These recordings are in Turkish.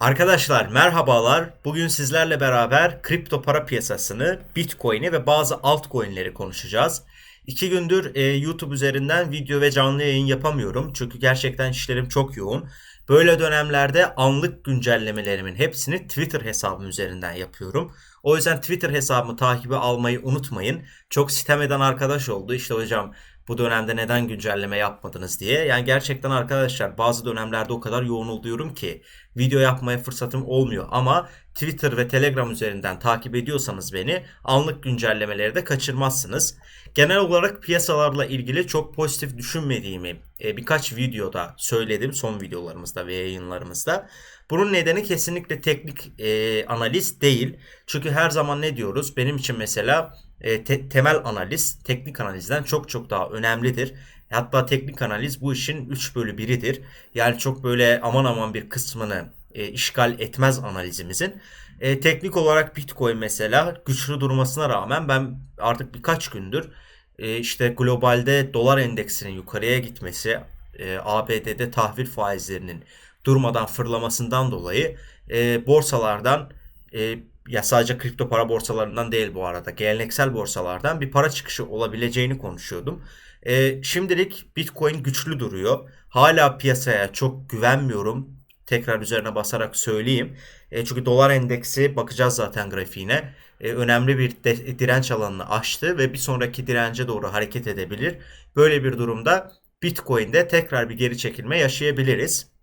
Arkadaşlar merhabalar. Bugün sizlerle beraber kripto para piyasasını, Bitcoin'i ve bazı altcoin'leri konuşacağız. İki gündür e, YouTube üzerinden video ve canlı yayın yapamıyorum. Çünkü gerçekten işlerim çok yoğun. Böyle dönemlerde anlık güncellemelerimin hepsini Twitter hesabım üzerinden yapıyorum. O yüzden Twitter hesabımı takibi almayı unutmayın. Çok sitem eden arkadaş oldu. İşte hocam bu dönemde neden güncelleme yapmadınız diye. Yani gerçekten arkadaşlar bazı dönemlerde o kadar yoğun oluyorum ki video yapmaya fırsatım olmuyor. Ama Twitter ve Telegram üzerinden takip ediyorsanız beni anlık güncellemeleri de kaçırmazsınız. Genel olarak piyasalarla ilgili çok pozitif düşünmediğimi e, birkaç videoda söyledim son videolarımızda ve yayınlarımızda. Bunun nedeni kesinlikle teknik e, analiz değil. Çünkü her zaman ne diyoruz? Benim için mesela e, te- temel analiz teknik analizden çok çok daha önemlidir. Hatta teknik analiz bu işin 3 bölü 1'idir. Yani çok böyle aman aman bir kısmını e, işgal etmez analizimizin. E, teknik olarak Bitcoin mesela güçlü durmasına rağmen ben artık birkaç gündür e, işte globalde dolar endeksinin yukarıya gitmesi, e, ABD'de tahvil faizlerinin durmadan fırlamasından dolayı e, borsalardan e, ya sadece kripto para borsalarından değil bu arada geleneksel borsalardan bir para çıkışı olabileceğini konuşuyordum. E, şimdilik Bitcoin güçlü duruyor. Hala piyasaya çok güvenmiyorum. Tekrar üzerine basarak söyleyeyim. E, çünkü dolar endeksi bakacağız zaten grafiğine. E, önemli bir de, direnç alanını aştı ve bir sonraki dirence doğru hareket edebilir. Böyle bir durumda Bitcoin'de tekrar bir geri çekilme yaşayabiliriz.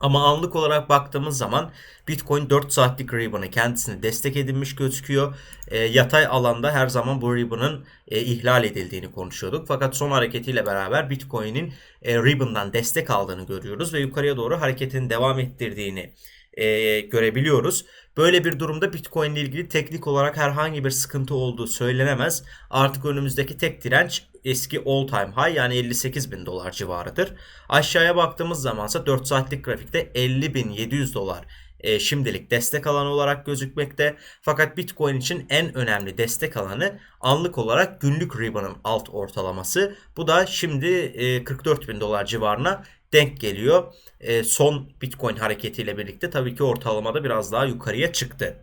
Ama anlık olarak baktığımız zaman Bitcoin 4 saatlik ribbon'ı kendisine destek edinmiş gözüküyor. E, yatay alanda her zaman bu ribbon'ın e, ihlal edildiğini konuşuyorduk. Fakat son hareketiyle beraber Bitcoin'in e, ribbon'dan destek aldığını görüyoruz ve yukarıya doğru hareketini devam ettirdiğini e, görebiliyoruz. Böyle bir durumda Bitcoin ile ilgili teknik olarak herhangi bir sıkıntı olduğu söylenemez. Artık önümüzdeki tek direnç eski all time high yani 58 bin dolar civarıdır. Aşağıya baktığımız zaman ise 4 saatlik grafikte 50.700 dolar e, şimdilik destek alanı olarak gözükmekte. Fakat Bitcoin için en önemli destek alanı anlık olarak günlük ribbon'ın alt ortalaması. Bu da şimdi e, 44 bin dolar civarına denk geliyor. E, son Bitcoin hareketiyle birlikte tabii ki ortalamada biraz daha yukarıya çıktı.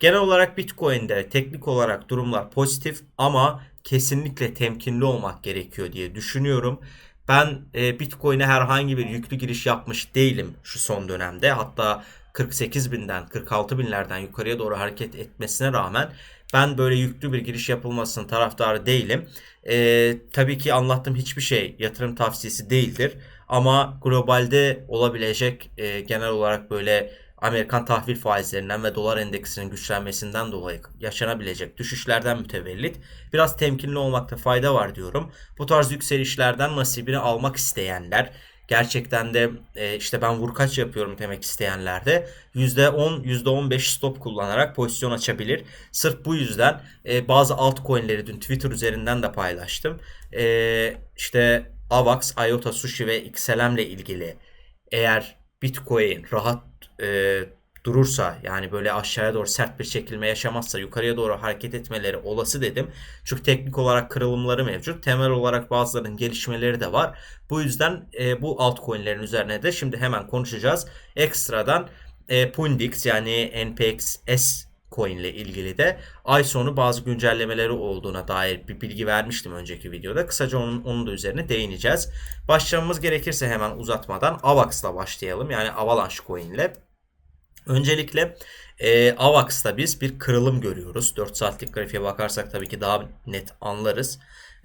Genel olarak Bitcoin'de teknik olarak durumlar pozitif ama kesinlikle temkinli olmak gerekiyor diye düşünüyorum. Ben e, Bitcoin'e herhangi bir yüklü giriş yapmış değilim şu son dönemde. Hatta 48 binden 46 binlerden yukarıya doğru hareket etmesine rağmen ben böyle yüklü bir giriş yapılmasının taraftarı değilim. E, tabii ki anlattığım hiçbir şey yatırım tavsiyesi değildir. Ama globalde olabilecek e, genel olarak böyle Amerikan tahvil faizlerinden ve dolar endeksinin güçlenmesinden dolayı yaşanabilecek düşüşlerden mütevellit biraz temkinli olmakta fayda var diyorum. Bu tarz yükselişlerden nasibini almak isteyenler gerçekten de e, işte ben vurkaç yapıyorum demek isteyenler de %10 %15 stop kullanarak pozisyon açabilir. Sırf bu yüzden e, bazı altcoin'leri dün Twitter üzerinden de paylaştım. E, işte AVAX, IOTA, Sushi ve XLM ile ilgili eğer Bitcoin rahat e, durursa yani böyle aşağıya doğru sert bir çekilme yaşamazsa yukarıya doğru hareket etmeleri olası dedim. Çünkü teknik olarak kırılımları mevcut. Temel olarak bazılarının gelişmeleri de var. Bu yüzden e, bu altcoin'lerin üzerine de şimdi hemen konuşacağız. Ekstradan e, Pundix yani NPX S coin ile ilgili de ay sonu bazı güncellemeleri olduğuna dair bir bilgi vermiştim önceki videoda. Kısaca onun, onun da üzerine değineceğiz. Başlamamız gerekirse hemen uzatmadan AVAX'la başlayalım. Yani Avalanche coin ile. Öncelikle e, AVAX'ta biz bir kırılım görüyoruz. 4 saatlik grafiğe bakarsak tabii ki daha net anlarız.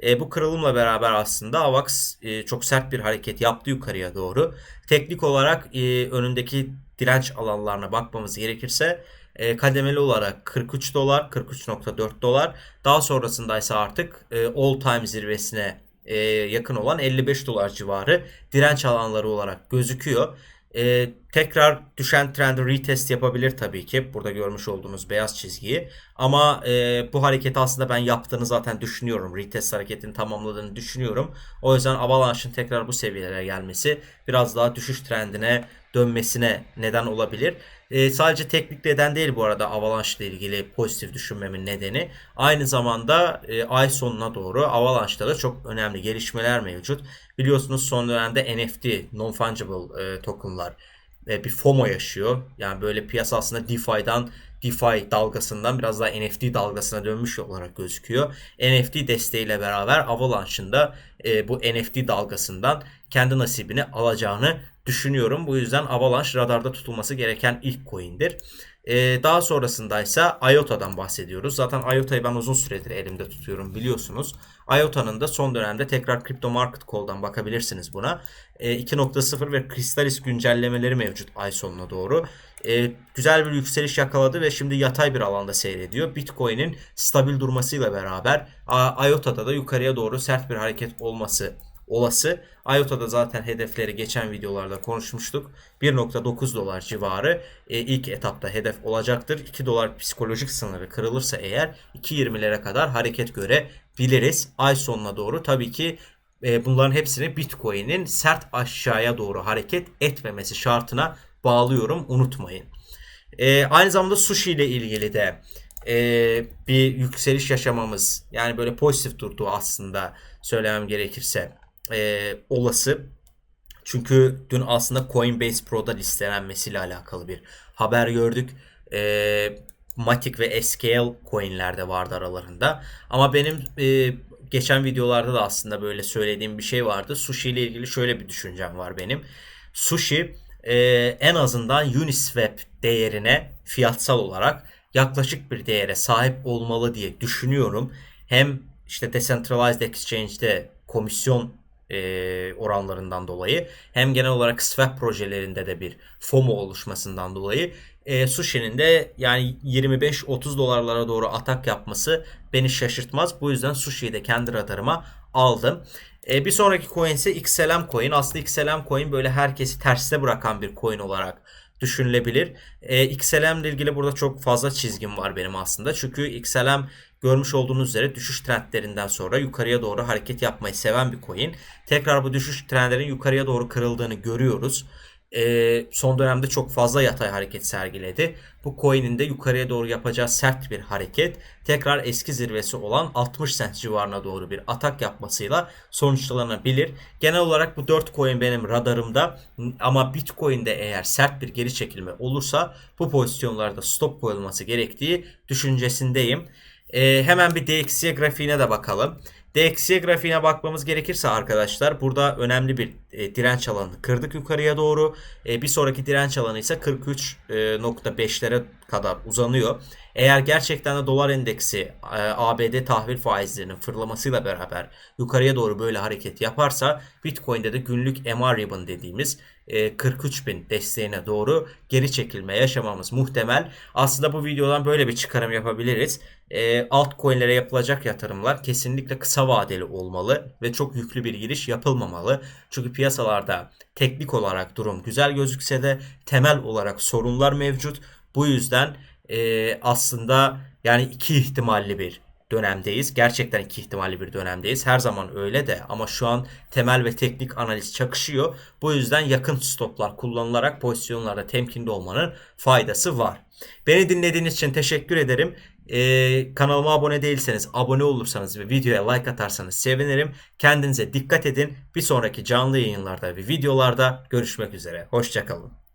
E, bu kırılımla beraber aslında AVAX e, çok sert bir hareket yaptı yukarıya doğru. Teknik olarak e, önündeki direnç alanlarına bakmamız gerekirse e, kademeli olarak 43 dolar, 43.4 dolar. Daha sonrasında ise artık e, all time zirvesine e, yakın olan 55 dolar civarı direnç alanları olarak gözüküyor. E, tekrar düşen trendi retest yapabilir tabii ki. Burada görmüş olduğunuz beyaz çizgiyi. Ama e, bu hareketi aslında ben yaptığını zaten düşünüyorum. Retest hareketini tamamladığını düşünüyorum. O yüzden Avalanche'ın tekrar bu seviyelere gelmesi biraz daha düşüş trendine dönmesine neden olabilir. E, sadece teknik neden değil bu arada Avalanche ile ilgili pozitif düşünmemin nedeni. Aynı zamanda e, ay sonuna doğru Avalanche'da da çok önemli gelişmeler mevcut. Biliyorsunuz son dönemde NFT, Non-Fungible e, tokenlar e, bir FOMO yaşıyor. Yani böyle piyasa aslında DeFi'dan DeFi dalgasından biraz daha NFT dalgasına dönmüş olarak gözüküyor. NFT desteğiyle beraber Avalanche'ın da e, bu NFT dalgasından kendi nasibini alacağını düşünüyorum. Bu yüzden Avalanche radarda tutulması gereken ilk coin'dir. Ee, daha sonrasındaysa IOTA'dan bahsediyoruz. Zaten IOTA'yı ben uzun süredir elimde tutuyorum biliyorsunuz. IOTA'nın da son dönemde tekrar Crypto Market Call'dan bakabilirsiniz buna. Ee, 2.0 ve Crystallis güncellemeleri mevcut ay sonuna doğru. Ee, güzel bir yükseliş yakaladı ve şimdi yatay bir alanda seyrediyor. Bitcoin'in stabil durmasıyla beraber IOTA'da da yukarıya doğru sert bir hareket olması olası. IOTA'da zaten hedefleri geçen videolarda konuşmuştuk. 1.9 dolar civarı e, ilk etapta hedef olacaktır. 2 dolar psikolojik sınırı kırılırsa eğer 2.20'lere kadar hareket görebiliriz. Ay sonuna doğru tabii ki e, bunların hepsini Bitcoin'in sert aşağıya doğru hareket etmemesi şartına bağlıyorum unutmayın. E, aynı zamanda sushi ile ilgili de e, bir yükseliş yaşamamız yani böyle pozitif durduğu aslında söylemem gerekirse e, olası. Çünkü dün aslında Coinbase Pro'da listelenmesiyle alakalı bir haber gördük. E, Matic ve SKL coinler de vardı aralarında. Ama benim e, geçen videolarda da aslında böyle söylediğim bir şey vardı. Sushi ile ilgili şöyle bir düşüncem var benim. Sushi e, en azından Uniswap değerine fiyatsal olarak yaklaşık bir değere sahip olmalı diye düşünüyorum. Hem işte Decentralized Exchange'de komisyon e, oranlarından dolayı hem genel olarak swap projelerinde de bir FOMO oluşmasından dolayı e, Sushi'nin de yani 25-30 dolarlara doğru atak yapması beni şaşırtmaz. Bu yüzden Sushi'yi de kendi radarıma aldım. E, bir sonraki coin ise XLM coin. Aslında XLM coin böyle herkesi terste bırakan bir coin olarak düşünülebilir. E, XLM ile ilgili burada çok fazla çizgim var benim aslında. Çünkü XLM görmüş olduğunuz üzere düşüş trendlerinden sonra yukarıya doğru hareket yapmayı seven bir coin. Tekrar bu düşüş trendlerin yukarıya doğru kırıldığını görüyoruz. E, son dönemde çok fazla yatay hareket sergiledi. Bu coin'in de yukarıya doğru yapacağı sert bir hareket tekrar eski zirvesi olan 60 cent civarına doğru bir atak yapmasıyla sonuçlanabilir. Genel olarak bu 4 coin benim radarımda ama Bitcoin'de eğer sert bir geri çekilme olursa bu pozisyonlarda stop koyulması gerektiği düşüncesindeyim. E, hemen bir DXY grafiğine de bakalım. DXY grafiğine bakmamız gerekirse arkadaşlar burada önemli bir e, direnç alanı kırdık yukarıya doğru. E, bir sonraki direnç alanı ise 43.5'lere kadar uzanıyor. Eğer gerçekten de dolar endeksi e, ABD tahvil faizlerinin fırlamasıyla beraber yukarıya doğru böyle hareket yaparsa Bitcoin'de de günlük MR ribbon dediğimiz e, 43 bin desteğine doğru geri çekilme yaşamamız muhtemel. Aslında bu videodan böyle bir çıkarım yapabiliriz. E, altcoin'lere yapılacak yatırımlar kesinlikle kısa vadeli olmalı ve çok yüklü bir giriş yapılmamalı. Çünkü piyasalarda teknik olarak durum güzel gözükse de temel olarak sorunlar mevcut. Bu yüzden e, aslında yani iki ihtimalli bir dönemdeyiz. Gerçekten iki ihtimalli bir dönemdeyiz. Her zaman öyle de ama şu an temel ve teknik analiz çakışıyor. Bu yüzden yakın stoplar kullanılarak pozisyonlarda temkinli olmanın faydası var. Beni dinlediğiniz için teşekkür ederim. Ee, kanalıma abone değilseniz abone olursanız ve videoya like atarsanız sevinirim. Kendinize dikkat edin. Bir sonraki canlı yayınlarda ve videolarda görüşmek üzere. Hoşçakalın.